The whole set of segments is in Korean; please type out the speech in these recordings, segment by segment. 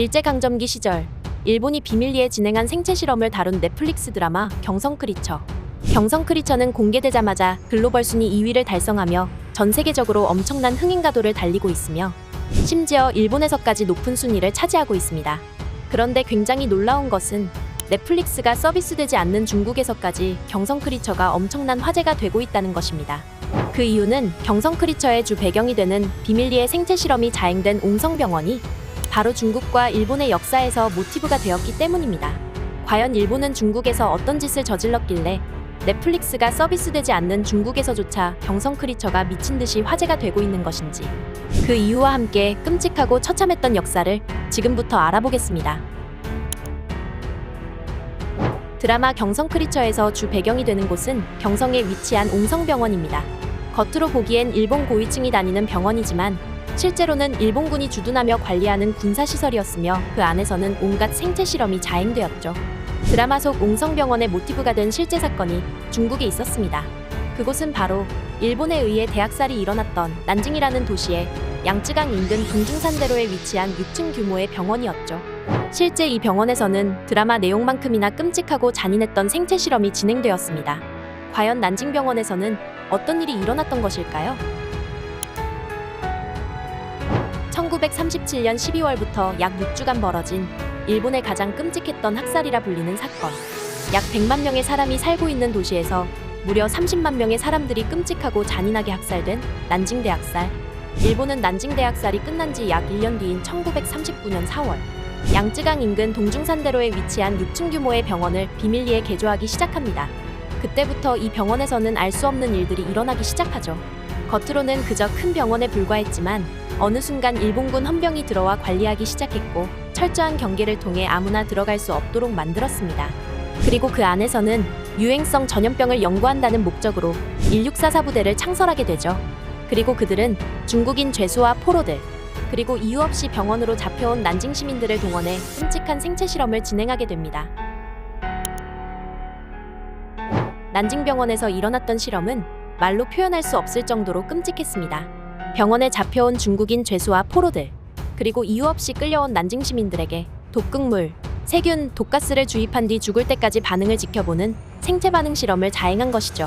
일제강점기 시절 일본이 비밀리에 진행한 생체 실험을 다룬 넷플릭스 드라마 경성 크리처. 경성 크리처는 공개되자마자 글로벌 순위 2위를 달성하며 전 세계적으로 엄청난 흥행 가도를 달리고 있으며 심지어 일본에서까지 높은 순위를 차지하고 있습니다. 그런데 굉장히 놀라운 것은 넷플릭스가 서비스되지 않는 중국에서까지 경성 크리처가 엄청난 화제가 되고 있다는 것입니다. 그 이유는 경성 크리처의 주 배경이 되는 비밀리에 생체 실험이 자행된 옹성병원이 바로 중국과 일본의 역사에서 모티브가 되었기 때문입니다. 과연 일본은 중국에서 어떤 짓을 저질렀길래 넷플릭스가 서비스되지 않는 중국에서조차 경성 크리처가 미친 듯이 화제가 되고 있는 것인지 그 이유와 함께 끔찍하고 처참했던 역사를 지금부터 알아보겠습니다. 드라마 경성 크리처에서 주 배경이 되는 곳은 경성에 위치한 옹성병원입니다. 겉으로 보기엔 일본 고위층이 다니는 병원이지만 실제로는 일본군이 주둔하며 관리하는 군사시설이었으며 그 안에서는 온갖 생체 실험이 자행되었죠. 드라마 속 옹성병원의 모티브가 된 실제 사건이 중국에 있었습니다. 그곳은 바로 일본에 의해 대학살이 일어났던 난징이라는 도시의 양쯔강 인근 동중산대로에 위치한 6층 규모의 병원이었죠. 실제 이 병원에서는 드라마 내용만큼이나 끔찍하고 잔인했던 생체 실험이 진행되었습니다. 과연 난징병원에서는 어떤 일이 일어났던 것일까요? 1937년 12월부터 약 6주간 벌어진 일본의 가장 끔찍했던 학살이라 불리는 사건. 약 100만 명의 사람이 살고 있는 도시에서 무려 30만 명의 사람들이 끔찍하고 잔인하게 학살된 난징 대 학살. 일본은 난징 대 학살이 끝난 지 약 1년 뒤인 1939년 4월 양쯔강 인근 동중산대로에 위치한 6층 규모의 병원을 비밀리에 개조하기 시작합니다. 그때부터 이 병원에서는 알 수 없는 일들이 일어나기 시작하죠. 겉으로는 그저 큰 병원에 불과했지만 어느 순간 일본군 헌병이 들어와 관리하기 시작했고 철저한 경계를 통해 아무나 들어갈 수 없도록 만들었습니다. 그리고 그 안에서는 유행성 전염병을 연구한다는 목적으로 1644 부대를 창설하게 되죠. 그리고 그들은 중국인 죄수와 포로들, 그리고 이유 없이 병원으로 잡혀온 난징 시민들을 동원해 끔찍한 생체 실험을 진행하게 됩니다. 난징 병원에서 일어났던 실험은 말로 표현할 수 없을 정도로 끔찍했습니다. 병원에 잡혀온 중국인 죄수와 포로들, 그리고 이유 없이 끌려온 난징 시민들에게 독극물, 세균, 독가스를 주입한 뒤 죽을 때까지 반응을 지켜보는 생체 반응 실험을 자행한 것이죠.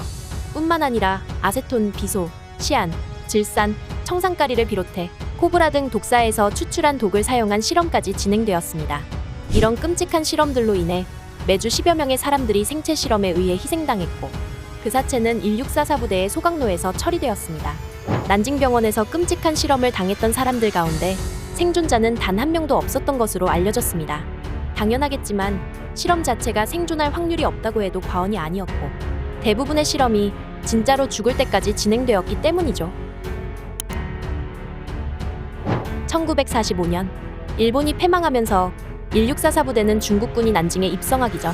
뿐만 아니라 아세톤, 비소, 시안, 질산, 청산가리를 비롯해 코브라 등 독사에서 추출한 독을 사용한 실험까지 진행되었습니다. 이런 끔찍한 실험들로 인해 매주 10여 명의 사람들이 생체 실험에 의해 희생당했고 그 사체는 1644 부대의 소각로에서 처리되었습니다. 난징병원에서 끔찍한 실험을 당했던 사람들 가운데 생존자는 단 한 명도 없었던 것으로 알려졌습니다. 당연하겠지만 실험 자체가 생존할 확률이 없다고 해도 과언이 아니었고 대부분의 실험이 진짜로 죽을 때까지 진행되었기 때문이죠. 1945년 일본이 패망하면서 1644 부대는 중국군이 난징에 입성하기 전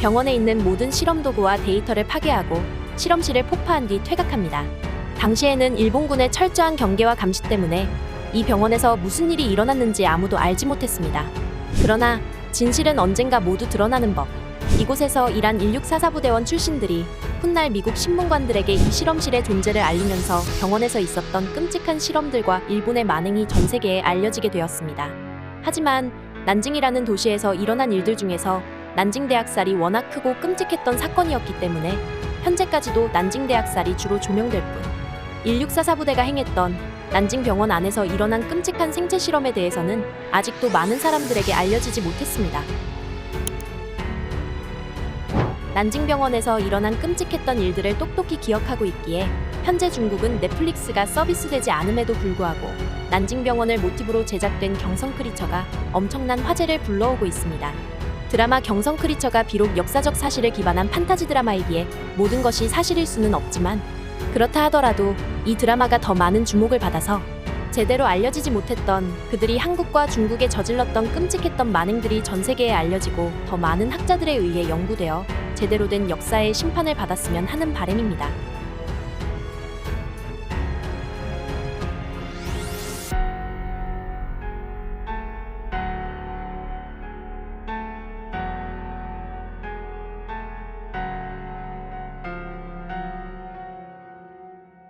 병원에 있는 모든 실험 도구와 데이터를 파괴하고 실험실을 폭파한 뒤 퇴각합니다. 당시에는 일본군의 철저한 경계와 감시 때문에 이 병원에서 무슨 일이 일어났는지 아무도 알지 못했습니다. 그러나 진실은 언젠가 모두 드러나는 법. 이곳에서 일한 1644 부대원 출신들이 훗날 미국 신문관들에게 이 실험실의 존재를 알리면서 병원에서 있었던 끔찍한 실험들과 일본의 만행이 전 세계에 알려지게 되었습니다. 하지만 난징이라는 도시에서 일어난 일들 중에서 난징 대학살이 워낙 크고 끔찍했던 사건이었기 때문에 현재까지도 난징 대학살이 주로 조명될 뿐 1644 부대가 행했던 난징 병원 안에서 일어난 끔찍한 생체 실험에 대해서는 아직도 많은 사람들에게 알려지지 못했습니다. 난징 병원에서 일어난 끔찍했던 일들을 똑똑히 기억하고 있기에 현재 중국은 넷플릭스가 서비스되지 않음에도 불구하고 난징 병원을 모티브로 제작된 경성 크리처가 엄청난 화제를 불러오고 있습니다. 드라마 경성 크리처가 비록 역사적 사실을 기반한 판타지 드라마이기에 모든 것이 사실일 수는 없지만 그렇다 하더라도 이 드라마가 더 많은 주목을 받아서 제대로 알려지지 못했던 그들이 한국과 중국에 저질렀던 끔찍했던 만행들이 전 세계에 알려지고 더 많은 학자들에 의해 연구되어 제대로 된 역사의 심판을 받았으면 하는 바람입니다.